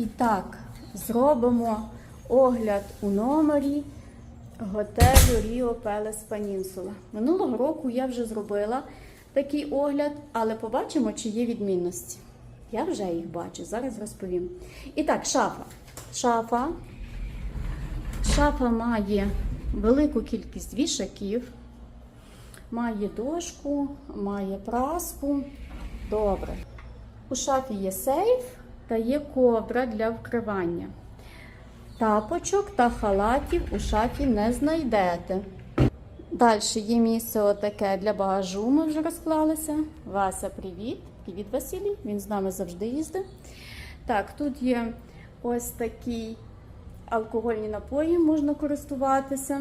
І так, зробимо огляд у номері готелю Ріо Пелес Панінсула. Минулого року я вже зробила такий огляд, але побачимо, чи є відмінності. Я вже їх бачу, зараз розповім. І так, шафа. Шафа. Шафа має велику кількість вішаків, має дошку, має праску. Добре. У шафі є сейф та є ковдра для вкривання. Тапочок та халатів у шафі не знайдете. Далі є місце отаке для багажу. Ми вже розклалися. Вася, привіт. Привіт, Василій. Він з нами завжди їздить. Так, тут є ось такі алкогольні напої, можна користуватися.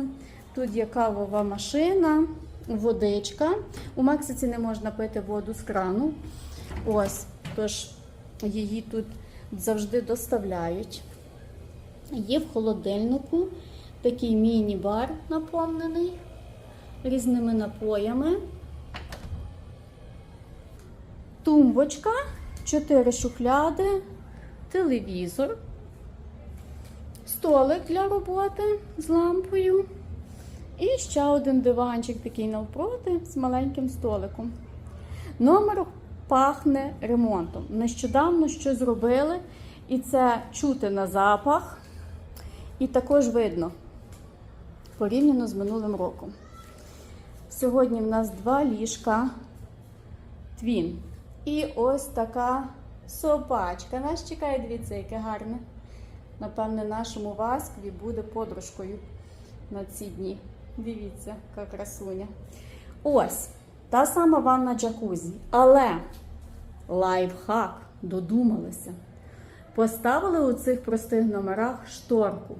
Тут є кавова машина, водичка. У Мексиці не можна пити воду з крану. Ось, тож її тут завжди доставляють. Є в холодильнику такий міні-бар наповнений різними напоями. Тумбочка, 4 шухляди, телевізор, столик для роботи з лампою. І ще один диванчик такий навпроти з маленьким столиком. Номер пахне ремонтом. Нещодавно що зробили, і це чути на запах, і також видно порівняно з минулим роком. Сьогодні в нас два ліжка твін. І ось така собачка. Нас чекає, дивіться, яке гарне. Напевне, нашому Васкві буде подружкою на ці дні. Дивіться, яка красуня. Ось та сама ванна джакузі. Але лайфхак додумалися. Поставили у цих простих номерах шторку.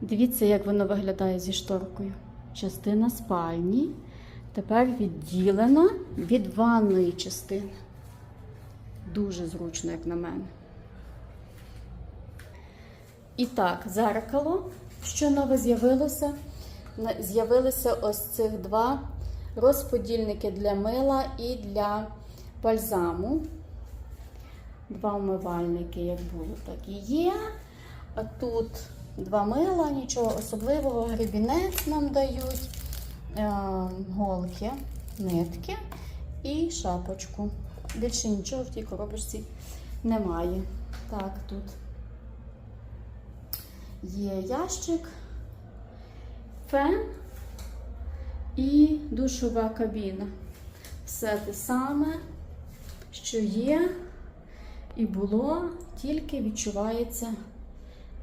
Дивіться, як воно виглядає зі шторкою. Частина спальні тепер відділена від ванної частини. Дуже зручно, як на мене. І так, зеркало, що нове з'явилося. З'явилися ось цих два розподільники для мила і для бальзаму. Два вмивальники, як було, так і є. А тут два мила, нічого особливого, гребінець нам дають, е, голки, нитки і шапочку. Більше нічого в тій коробочці немає. Так, тут є ящик, фен і душова кабіна. Все те саме, що є і було, тільки відчувається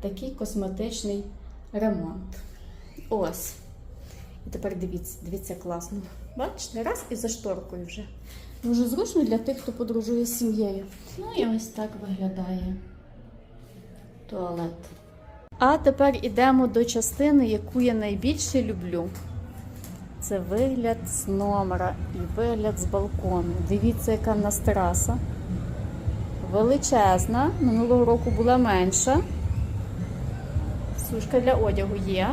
такий косметичний ремонт. Ось. І тепер дивіться, дивіться класно. Бачите, раз і за шторкою вже. Дуже зручно для тих, хто подорожує з сім'єю. Ну і ось так виглядає туалет. А тепер ідемо до частини, яку я найбільше люблю. Це вигляд з номера і вигляд з балкону. Дивіться, яка в нас тераса. Величезна. Минулого року була менша. Сушка для одягу є.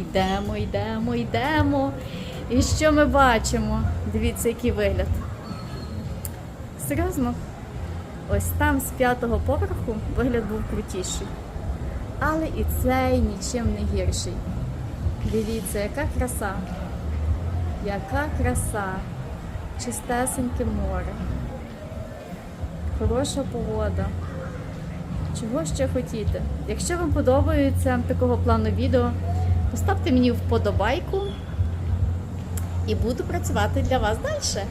Йдемо, йдемо, йдемо. І що ми бачимо? Дивіться, який вигляд. Серйозно? Ось там з п'ятого поверху вигляд був крутіший. Але і цей нічим не гірший. Дивіться, яка краса. Яка краса. Чистесеньке море. Хороша погода. Чого ще хотіти? Якщо вам подобається такого плану відео, поставте мені вподобайку і буду працювати для вас далі.